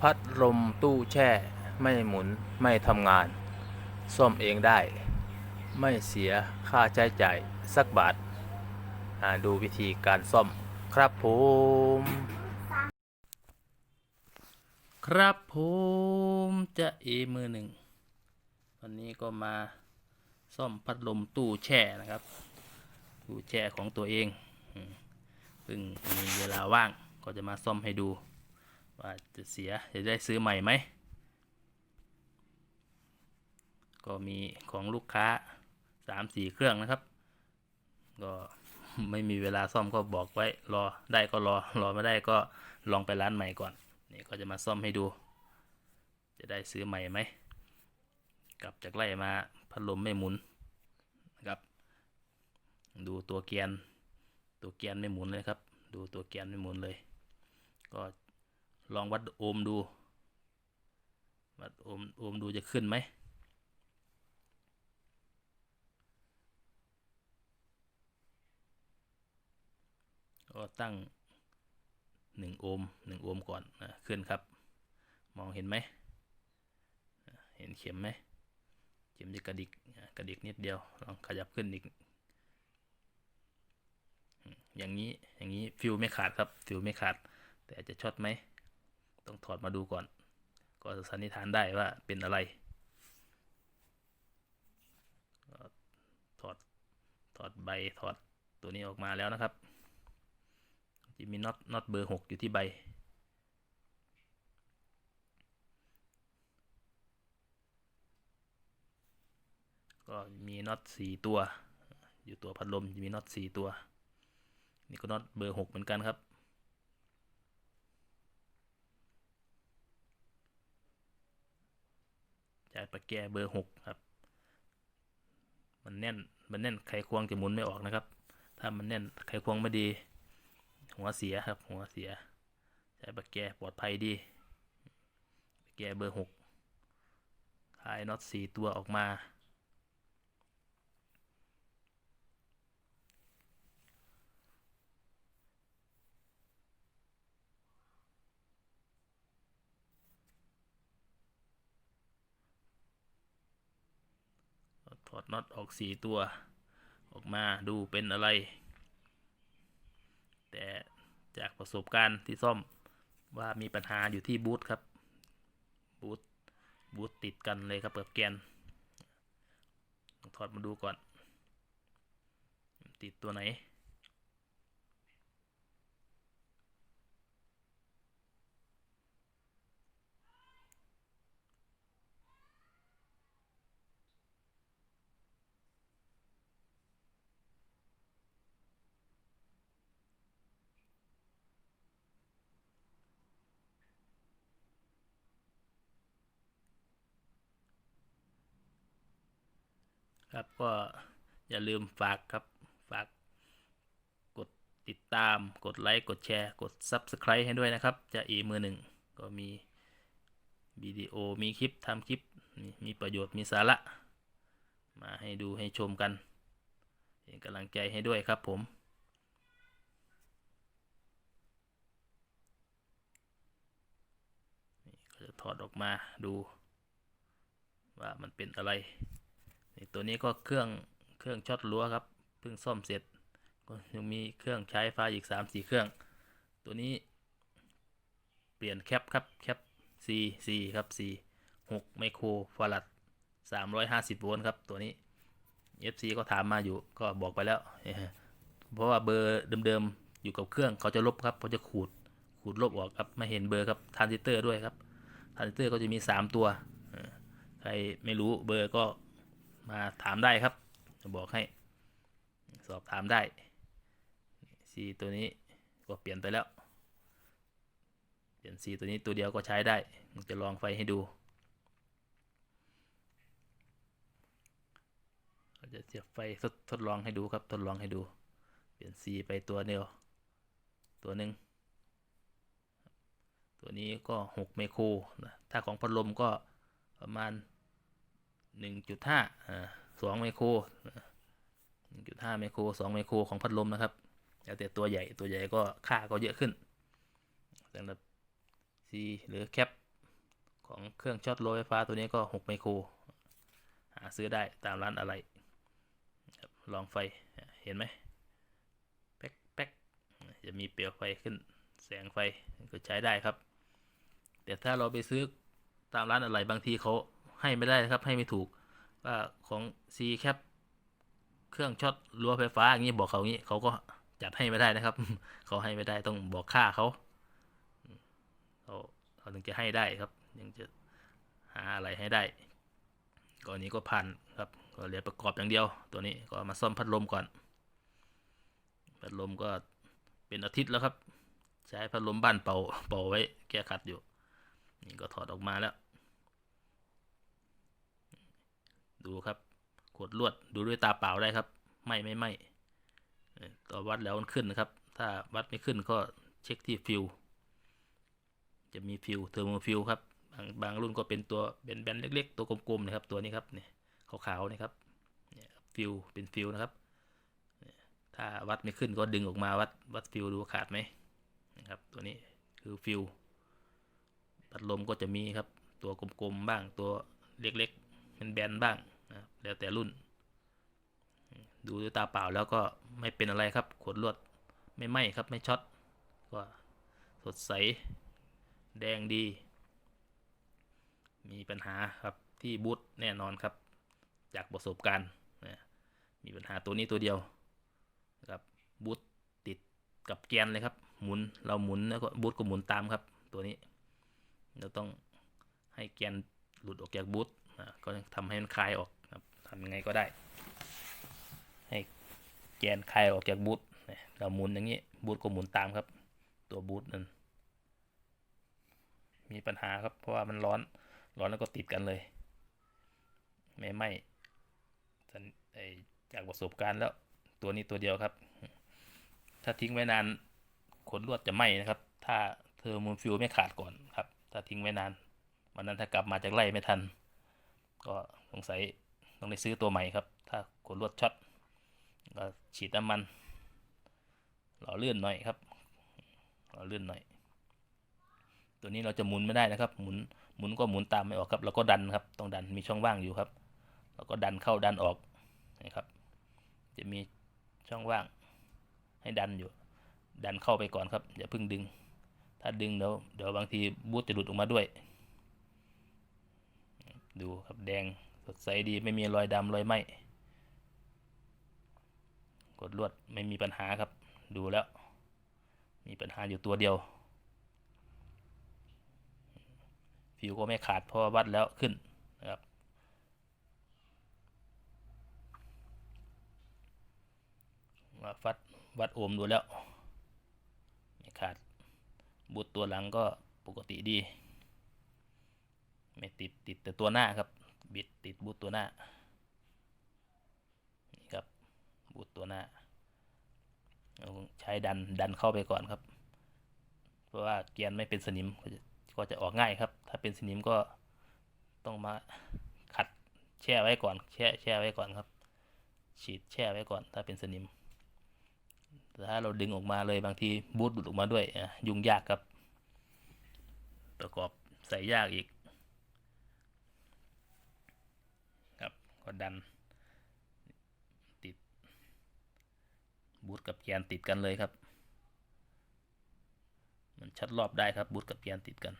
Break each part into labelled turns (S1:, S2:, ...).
S1: พัดลมตู้แช่ ไม่หมุนไม่ทำงาน ซ่อมเองได้ ไม่เสียค่าใช้จ่ายสักบาทาดูวิธีการซ่อมครับผม ครับผมจะเอมือหนึ่งวันนี้ก็มาซ่อมพัดลมตู้แช่นะครับ ตู้แช่ของตัวเองเพิ่งมีเวลาว่างก็จะมาซ่อมให้ดู ว่าจะเสียจะได้ซื้อใหม่ไหม ก็มีของลูกค้าสามสี่เครื่องนะครับ ก็ไม่มีเวลาซ่อมก็บอกไว้รอได้ก็รอ รอไม่ได้ก็ลองไปร้านใหม่ก่อน นี่ก็จะมาซ่อมให้ดู จะได้ซื้อใหม่ไหม กลับจากไล่มาพัดลมไม่หมุนนะครับ ดูตัวเกียน ตัวเกียนไม่หมุนเลยครับ ดูตัวเกียนไม่หมุนเลย ก็ ลองวัดโอห์มดู วัดโอห์มโอห์มดูจะขึ้นไหมก็ตั้งหนึ่งโอห์มหนึ่งโอห์มก่อนนะขึ้นครับ มองเห็นไหม เห็นเข็มไหม เข็มจะกระดิกกระดิกนิดเดียว ลองขยับขึ้นอีกอืมอย่างนี้ อย่างนี้ฟิวไม่ขาดครับ ฟิวไม่ขาด แต่จะช็อตไหม ต้องถอดมาดูก่อน ก็สันนิษฐานได้ว่าเป็นอะไร ถอด ถอดใบ ถอดตัวนี้ออกมาแล้วนะครับ จะมีน็อต น็อตเบอร์หกอยู่ที่ใบ ก็มีน็อตสี่ตัว อยู่ตัวพัดลมจะมีน็อตสี่ตัว นี่ก็น็อตเบอร์หกเหมือนกันครับ จ่ากประแกเบอร์หกครับ มันแน่น มันแน่นไขควงจะหมุนไม่ออกนะครับ ถ้ามันแน่นไขควงไม่ดี หัวเสียครับ หัวเสียใช้ประแกปลอดภัยดีประแกเบอร์หกคลายน็อตสี่ตัวออกมา ถ อดน็อตออกสี่ตัว ออกมาดูเป็นอะไร แต่จากประสบการณ์ที่ซ่อมว่ามีปัญหาอยู่ที่บูทครับ บูทบูทติดกันเลยครับกับแกนถอดมาดูก่อน ติดตัวไหน ครับก็อย่าลืมฝากครับฝากกดติดตามกดไลค์กดแชร์ กด Subscribe ให้ด้วยนะครับ จะอีมือหนึ่งก็มีวิดีโอมีคลิปทำคลิปมีประโยชน์มีสาระ มาให้ดูให้ชมกันเป็นกำลังใจให้ด้วยครับผมนี่ก็จะถอดออกมาดูว่ามันเป็นอะไร ตัวนี้ก็เครื่องเครื่องช็อตรั้วครับเพิ่งซ่อมเสร็จก็ยังมีเครื่องใช้ไฟอีกสามสี่เครื่อง ตัวนี้ เปลี่ยนแคปครับแคป C C ครับ C 6ไมโครฟารัด350 โวลต์ครับ ตัวนี้ FC ก็ถามมาอยู่ก็บอกไปแล้ว เพราะว่าเบอร์เดิมๆ อยู่กับเครื่องเขาจะลบครับเขาจะขูดขูดลบออกครับไม่เห็นเบอร์ครับทรานซิสเตอร์ด้วยครับทรานซิสเตอร์ก็จะมี 3 ตัว ใครไม่รู้เบอร์ก็ มาถามได้ครับจะบอกให้ สอบถามได้สีตัวนี้ก็เปลี่ยนไปแล้ว เปลี่ยนสีตัวนี้ตัวเดียวก็ใช้ได้ จะลองไฟให้ดูเราจะเสียบไฟทดทดลองให้ดูครับ ทดลองให้ดู เปลี่ยนสีไปตัวเดียว ตัวหนึ่งตัวนี้ก็6ไมโครนะถ้าของพัดลมก็ประมาณ หนึ่งจุดห้าสองไมโครหนึ่งจุดห้าไมโครสองไมโครของพัดลมนะครับแล้วแต่ตัวใหญ่ตัวใหญ่ก็ค่าก็เยอะขึ้นสำหรับ C หรือแคปของเครื่องช็อตโลไฟฟ้าตัวนี้ก็ 6 ไมโคร หาซื้อได้ตามร้านอะไร ลองไฟเห็นไหมแป๊กแป๊กจะมีเปลวไฟขึ้นแสงไฟก็ใช้ได้ครับ แต่ถ้าเราไปซื้อตามร้านอะไรบางทีเขา ให้ไม่ได้ครับให้ไม่ถูกว่าของ C cap เครื่องช็อตรั้วไฟฟ้าอย่างนี้บอกเขาอย่างนี้เขาก็จัดให้ไม่ได้นะครับ เขาให้ไม่ได้ต้องบอกค่าเขาเขาเขาถึงจะให้ได้ครับยังจะหาอะไรให้ได้ก่อนนี้ก็ผ่านครับก็เหลือประกอบอย่างเดียว ตัวนี้ก็มาซ่อมพัดลมก่อน พัดลมก็เป็นอาทิตย์แล้วครับ ใช้พัดลมบ้านเป่าเป่าไว้แก้ขัดอยู่ นี่ก็ถอดออกมาแล้ว ดูครับขวดลวดดูด้วยตาเปล่าได้ครับไม่ไม่ไม่ต่อวัดแล้วมันขึ้นนะครับ ถ้าวัดไม่ขึ้นก็เช็คที่ฟิวจะมีฟิวเทอร์โมฟิวครับบางบางรุ่นก็เป็นตัวเป็นแบนเล็ก ๆ ตัวกลมๆนะครับ ตัวนี้ครับเนี่ยขาวๆนะครับฟิวเป็นฟิวนะครับ ถ้าวัดไม่ขึ้นก็ดึงออกมาวัดวัดฟิวดูขาดไหมนะครับ ตัวนี้คือฟิวพัดลมก็จะมีครับ ตัวกลมๆบ้างตัวเล็กๆเป็นแบนบ้าง นะแล้วแต่รุ่น ดูด้วยตาเปล่าแล้วก็ไม่เป็นอะไรครับขวดลวดไม่ไหม้ครับไม่ช็อตก็สดใสแดงดี มีปัญหาครับที่บูทแน่นอนครับ จากประสบการณ์นะมีปัญหาตัวนี้ตัวเดียวนะครับบูทติดกับแกนเลยครับ หมุนเราหมุนแล้วก็บูทก็หมุนตามครับตัวนี้ เราต้องให้แกนหลุดออกจากบูท ก็ทำให้มันคลายออกครับทำยังไงก็ได้ ให้แกนคลายออกจากบูทเราหมุนอย่างนี้บูทก็หมุนตามครับ ตัวบูทนั้นมีปัญหาครับเพราะว่ามันร้อนร้อนแล้วก็ติดกันเลย ไม่ไหมจากประสบการณ์แล้วตัวนี้ตัวเดียวครับ ถ้าทิ้งไว้นานขนลวดจะไหมนะครับ ถ้าเทอร์โมฟิวไม่ขาดก่อนครับ ถ้าทิ้งไว้นานวันนั้นถ้ากลับมาจากไล่ไม่ทัน ก็สงสัยต้องได้ซื้อตัวใหม่ครับ ถ้าขนลวดช็อตก็ฉีดน้ำมันหล่อเลื่อนหน่อยครับหล่อเลื่อนหน่อย ตัวนี้เราจะหมุนไม่ได้นะครับ หมุนหมุนก็หมุนตามไม่ออกครับ แล้วก็ดันครับต้องดันมีช่องว่างอยู่ครับ แล้วก็ดันเข้าดันออกนะครับ จะมีช่องว่างให้ดันอยู่ ดันเข้าไปก่อนครับอย่าเพิ่งดึง ถ้าดึงเดี๋ยวเดี๋ยวบางทีบูทจะหลุดออกมาด้วย ดูครับแดงสดใสดีไม่มีรอยดำรอยไหมกดลวดไม่มีปัญหาครับ ดูแล้ว มีปัญหาอยู่ตัวเดียว ฟิวก็ไม่ขาดเพราะว่าวัดแล้วขึ้นนะครับมาฟัดวัดโอห์มดูแล้ว ไม่ขาดบูตตัวหลังก็ปกติดี ไม่ติดติดแต่ตัวหน้าครับ บิดติดบูตตัวหน้า นี่ครับบูตตัวหน้าเราใช้ดันดันเข้าไปก่อนครับ เพราะว่าเกียร์ไม่เป็นสนิมก็จะก็จะออกง่ายครับ ถ้าเป็นสนิมก็ต้องมาขัดแช่ไว้ก่อน แช่แช่ไว้ก่อนครับ ฉีดแช่ไว้ก่อน ถ้าเป็นสนิมแต่ถ้าเราดึงออกมาเลยบางทีบูทหลุดออกมาด้วยยุ่งยากครับ ประกอบใส่ยากอีก ครับ ก็ดัน ติด บูทกับแกนติดกันเลยครับ มันชัดรอบได้ครับบูทกับแกนติดกัน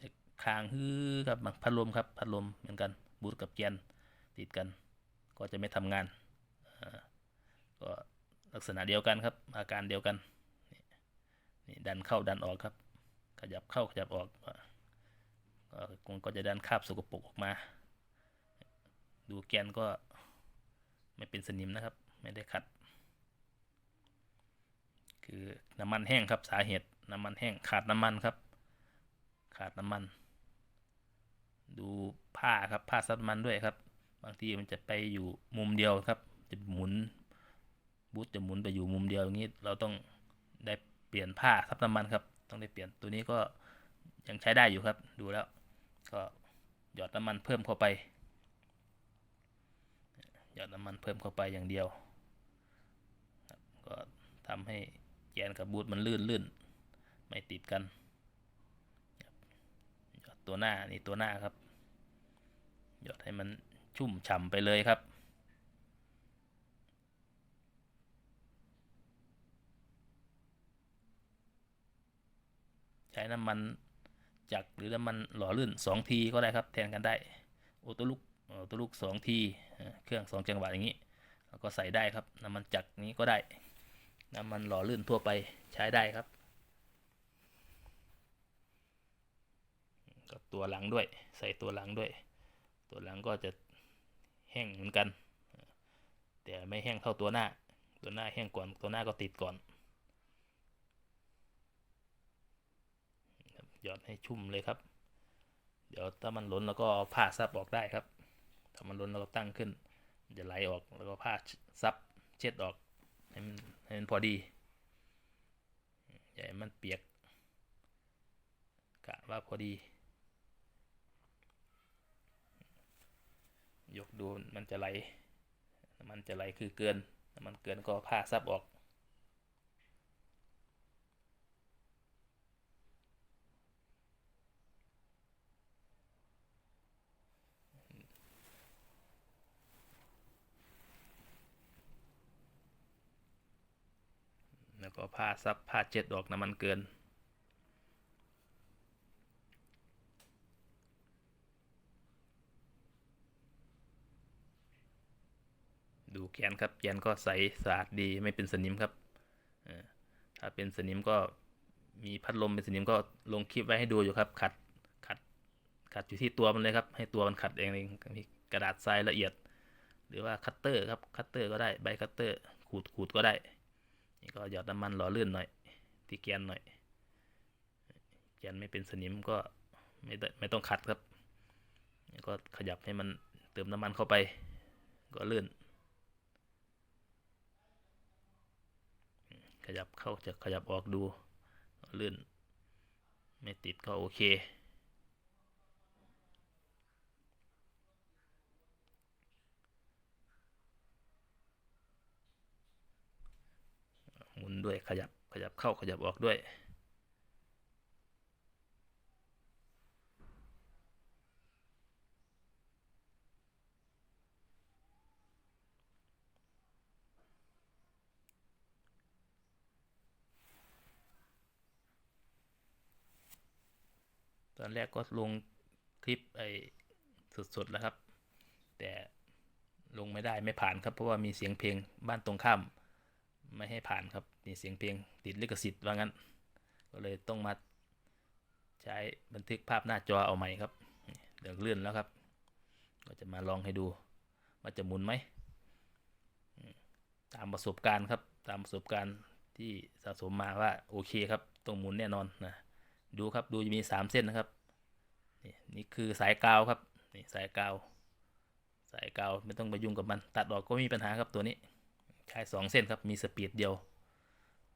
S1: จะค้างฮือครับพัดลมครับพัดลมเหมือนกันบูทกับแกนติดกัน ก็จะไม่ทำงานก็ลักษณะเดียวกันครับ อาการเดียวกัน ดันเข้าดันออกครับ ขยับเข้าขยับออกก็คงก็จะดันคาบสกปรกออกมา ดูแกนก็ไม่เป็นสนิมนะครับ ไม่ได้ขัด คือน้ำมันแห้งครับสาเหตุน้ำมันแห้งขาดน้ำมันครับ ขาดน้ำมัน ดูผ้าครับผ้าซับมันด้วยครับ บางทีมันจะไปอยู่มุมเดียวครับ จะหมุนบูทจะหมุนไปอยู่มุมเดียวอย่างนี้เราต้องได้ ปลี่ยนผ้าซับน้ำมันครับ ต้องได้เปลี่ยนตัวนี้ก็ยังใช้ได้อยู่ครับ ดูแล้ว ก็หยอดน้ำมันเพิ่มเข้าไปหยอดน้ำมันเพิ่มเข้าไปอย่างเดียวก็ทำให้แกนกับบูทมันลื่นลื่นไม่ติดกันหยอดตัวหน้านี่ตัวหน้าครับหยอดให้มันชุ่มฉ่ำไปเลยครับ ใช้น้ำมันจักรหรือน้ำมันหล่อลื่นสองทีก็ได้ครับ แทนกันได้โอตัวลูกโอตัวลูกสองทีเครื่องสองจังหวะอย่างนี้แล้วก็ใส่ได้ครับน้ำมันจักรนี้ก็ได้ น้ำมันหล่อลื่นทั่วไปใช้ได้ครับก็ตัวหลังด้วย ใส่ตัวหลังด้วย ตัวหลังก็จะแห้งเหมือนกัน แต่ไม่แห้งเท่าตัวหน้า ตัวหน้าแห้งก่อนตัวหน้าก็ติดก่อน หยอดให้ชุ่มเลยครับ เดี๋ยวถ้ามันล้นแล้วก็ผ้าซับออกได้ครับ ถ้ามันล้นเราก็ตั้งขึ้นมันจะไหลออกแล้วก็ผ้าซับเช็ดออกให้มันให้มันพอดีอย่าให้มันเปียกกะว่าพอดี ยกดูมันจะไหล มันจะไหลคือเกิน มันเกินก็ผ้าซับออก ผ้าซับผ้าเช็ดออกน้ำมันเกิน ดูแกนครับแกนก็ใสสะอาดดีไม่เป็นสนิมครับถ้าเป็นสนิมก็มีพัดลมเป็นสนิมก็ลงคลิปไว้ให้ดูอยู่ครับ ขัดขัดขัดอยู่ที่ตัวมันเลยครับ ให้ตัวมันขัดเองเองมีกระดาษทรายละเอียด หรือว่าคัตเตอร์ครับคัตเตอร์ก็ได้ใบคัตเตอร์ขูดขูดก็ได้ นี่ก็หยอดน้ำมันหล่อลื่นหน่อย ที่แกนหน่อย แกนไม่เป็นสนิมก็ไม่ได้ไม่ต้องขัดครับนี่ก็ขยับให้มันเติมน้ำมันเข้าไป ก็ลื่น ขยับเข้าจะขยับออกดูก็ลื่น ไม่ติดก็โอเค นด้วยขยับขยับเข้าขยับออกด้วย ตอนแรกก็ลงคลิปไอ้สดๆแล้วครับ แต่ลงไม่ได้ไม่ผ่านครับเพราะว่ามีเสียงเพลงบ้านตรงข้าม ไม่ให้ผ่านครับมีเสียงเพลงติดลิขสิทธิ์ว่างั้น ก็เลยต้องมาใช้บันทึกภาพหน้าจอเอาใหม่ครับเดี๋ยวเลื่อนแล้วครับ ก็จะมาลองให้ดูว่าจะหมุนไหมตามประสบการณ์ครับตามประสบการณ์ที่สะสมมาว่าโอเคครับต้องหมุนแน่นอนนะดูครับดูจะมีสามเส้นนะครับนี่นี่คือสายกาวครับนี่สายกาว สายกาวไม่ต้องไปยุ่งกับมัน ตัดออกก็มีปัญหาครับตัวนี้ ใช้สองเส้นครับ มีสปีดเดียว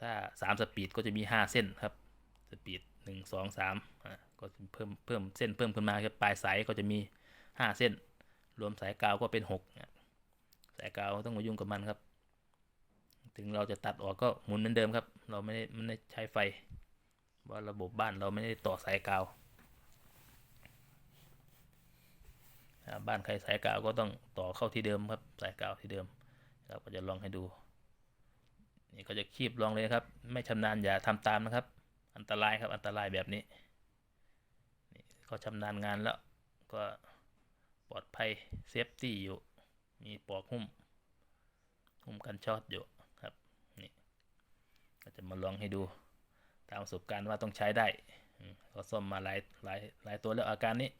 S1: ถ้าสามสปีดก็จะมีห้าเส้นครับ สปีดหนึ่งสองสามอ่าก็เพิ่มเพิ่มเส้นเพิ่มขึ้นมาครับ ปลายสายก็จะมีห้าเส้น รวมสายกาวก็เป็นหกอะสายกาวต้องมายุ่งกับมันครับ ถึงเราจะตัดออกก็หมุนเหมือนเดิมครับ เราไม่ได้ไม่ได้ใช้ไฟเพราระบบบ้านเราไม่ได้ต่อสายกาวอ่าบ้านใครสายกาวก็ต้องต่อเข้าที่เดิมครับ สายกาวที่เดิม เราก็จะลองให้ดู นี่ก็จะคีบลองเลยครับ ไม่ชำนาญอย่าทำตามนะครับ อันตรายครับอันตรายแบบนี้นี่เขาชำนาญงานแล้วก็ปลอดภัยเซฟตี้อยู่ มีปลอกหุ้ม หุ้มกันช็อตอยู่ครับนี่ก็จะมาลองให้ดูตามประสบการณ์ว่าต้องใช้ได้ก็ซ่อมมาหลายหลายหลายตัวแล้วอาการนี้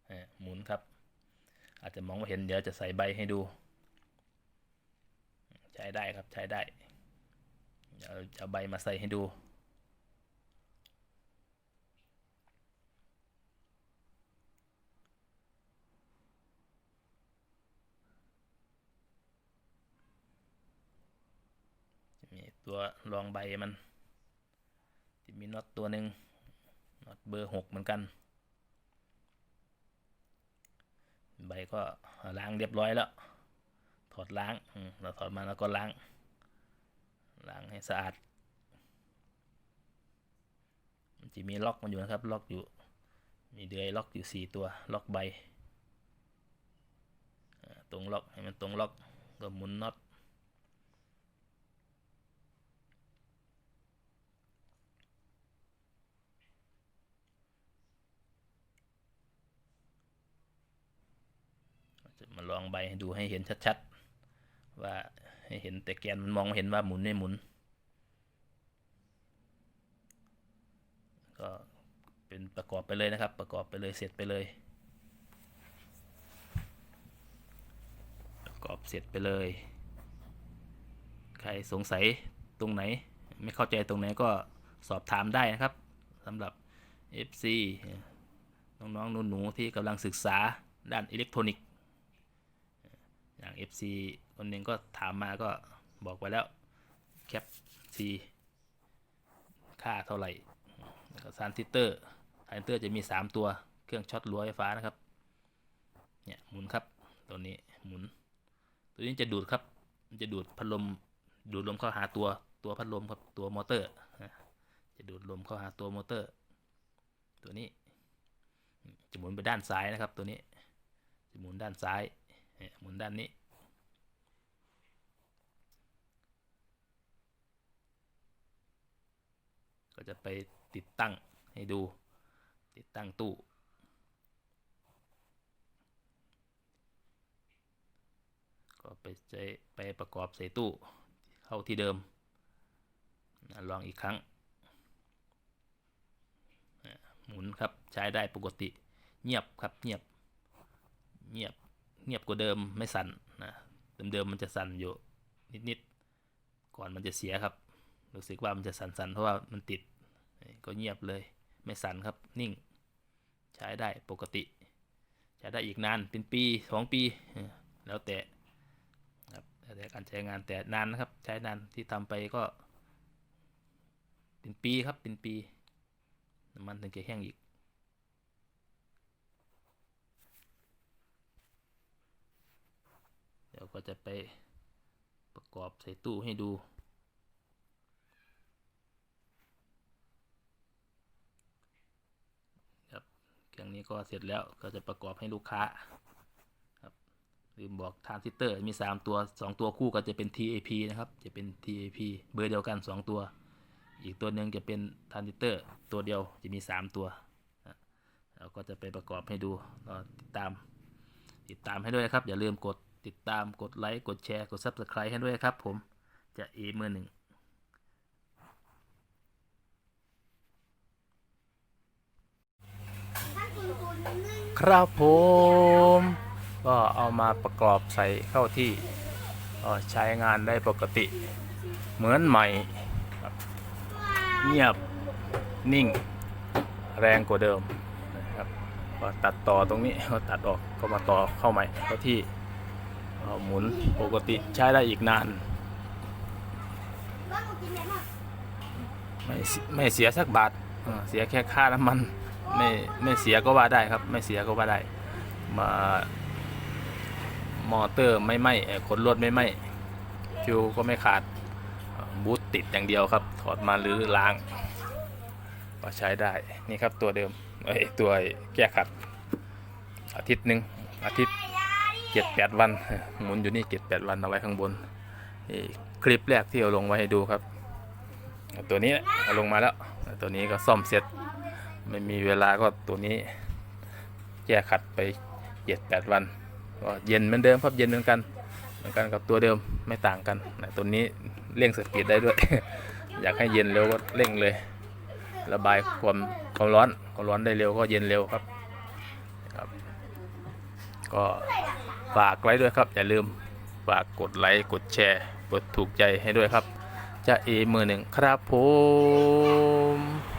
S1: อ่า หมุนครับ อาจจะมองไม่เห็นเดี๋ยวจะใส่ใบให้ดู ใช้ได้ครับใช้ได้เดี๋ยวจะใบมาใส่ให้ดูมีตัวรองใบมันจะมีน็อตตัวหนึ่งน็อตเบอร์หกเหมือนกัน ใบก็ล้างเรียบร้อยแล้ว ถอดล้างเราถอดมาแล้วก็ล้าง ล้างให้สะอาด มันจะมีล็อกมันอยู่นะครับ ล็อกอยู่ มีเดือยล็อกอยู่สี่ตัว ล็อกใบ ตรงล็อกให้มันตรงล็อกก็หมุนน็อต มาลองใบให้ดูให้เห็นชัดๆ ว่าให้เห็นแต่แกนมันมองเห็นว่าหมุนไม่หมุน ก็เป็นประกอบไปเลยนะครับ ประกอบไปเลยเสร็จไปเลย ประกอบเสร็จไปเลย ใครสงสัยตรงไหน ไม่เข้าใจตรงไหนก็สอบถามได้นะครับสำหรับ FC น้องๆหนูๆที่กำลังศึกษาด้านอิเล็กทรอนิกส์ FC คนหนึ่งก็ถามมาก็บอกไว้แล้วแคป C ค่าเท่าไหร่แล้วก็ซานติเตอร์ซานติเตอร์จะมี 3 ตัวเครื่องช็อตรั้วไฟฟ้านะครับ เนี่ยหมุนครับ ตัวนี้หมุน ตัวนี้จะดูดครับ มันจะดูดพัดลมดูดลมเข้าหาตัวตัวพัดลมครับตัวมอเตอร์ จะดูดลมเข้าหาตัวมอเตอร์ ตัวนี้ จะหมุนไปด้านซ้ายนะครับ ตัวนี้จะหมุนด้านซ้ายหมุนด้านนี้ ก็จะไปติดตั้งให้ดู ติดตั้งตู้ก็ไปใช้ไปประกอบใส่ตู้เข้าที่เดิม ลองอีกครั้ง หมุนครับใช้ได้ปกติ เงียบครับเงียบ เงียบเงียบกว่าเดิมไม่สั่นนะเดิมๆมันจะสั่นอยู่นิดๆก่อนมันจะเสียครับ รู้สึกว่ามันจะสั่นๆ เพราะว่ามันติด ก็เงียบเลย ไม่สั่นครับนิ่ง ใช้ได้ปกติใช้ได้อีกนานเป็นปีสองปี แล้วแต่ครับแล้วแต่การใช้งานแต่นานนะครับ ใช้นานที่ทำไปก็ เป็นปีครับเป็นปีน้ำมันถึงจะแห้งอีกเดี๋ยวก็จะไปประกอบใส่ตู้ให้ดู ครับ เครื่องนี้ก็เสร็จแล้วก็จะประกอบให้ลูกค้าครับลืมบอกทรานซิสเตอร์มี 3 ตัว 2 ตัวคู่ก็จะเป็น TAP นะครับ จะเป็น TAP เบอร์เดียวกัน 2 ตัว อีกตัวหนึ่งจะเป็นทรานซิสเตอร์ตัวเดียวจะมี 3 ตัวเราก็จะไปประกอบให้ดูติดตาม ติดตามให้ด้วยนะครับ อย่าลืมกดติดตามกดไลค์กดแชร์กด Subscribe ให้ด้วยครับผมจะเอมือหนึ่ง ครับผม ก็เอามาประกอบใส่เข้าที่ใช้งานได้ปกติ เหมือนใหม่ เงียบนิ่ง แรงกว่าเดิมนะครับก็ตัดต่อตรงนี้ก็ตัดออกก็มาต่อเข้าใหม่เข้าที่หมุนปกติใช้ได้อีกนาน ไม่เสียไม่เสียสักบาทเสียแค่ค่าน้ำมัน ไม่ไม่เสียก็ว่าได้ครับ ไม่เสียก็ว่าได้ มามอเตอร์ไม่ไหมเอ่อขนลวดไม่ไหม้ฟิวก็ไม่ขาดบูทติดอย่างเดียวครับ ถอดมาหรือล้าง ก็ใช้ได้นี่ครับตัวเดิมเอ้ยตัวแก้ขัด อาทิตย์หนึ่งอาทิตย์เจ็ดแปดวัน หมุนอยู่นี่เจ็ดแปดวันเอาไว้ข้างบนนี่คลิปแรกที่เอาลงไว้ให้ดูครับ ตัวนี้เอาลงมาแล้ว ตัวนี้ก็ซ่อมเสร็จ ไม่มีเวลาก็ตัวนี้แก้ขัดไปเจ็ดแปดวันก็เย็นเหมือนเดิมครับเย็นเหมือนกัน เหมือนกันกับตัวเดิมไม่ต่างกันนะตัวนี้เร่งสปีดได้ด้วย อยากให้เย็นเร็วก็เร่งเลย ระบายความความร้อนความร้อนได้เร็วก็เย็นเร็วครับครับ ก็ฝากไว้ด้วยครับ อย่าลืมฝากกดไลค์กดแชร์กดถูกใจให้ด้วยครับจะเอมือหนึ่งครับผม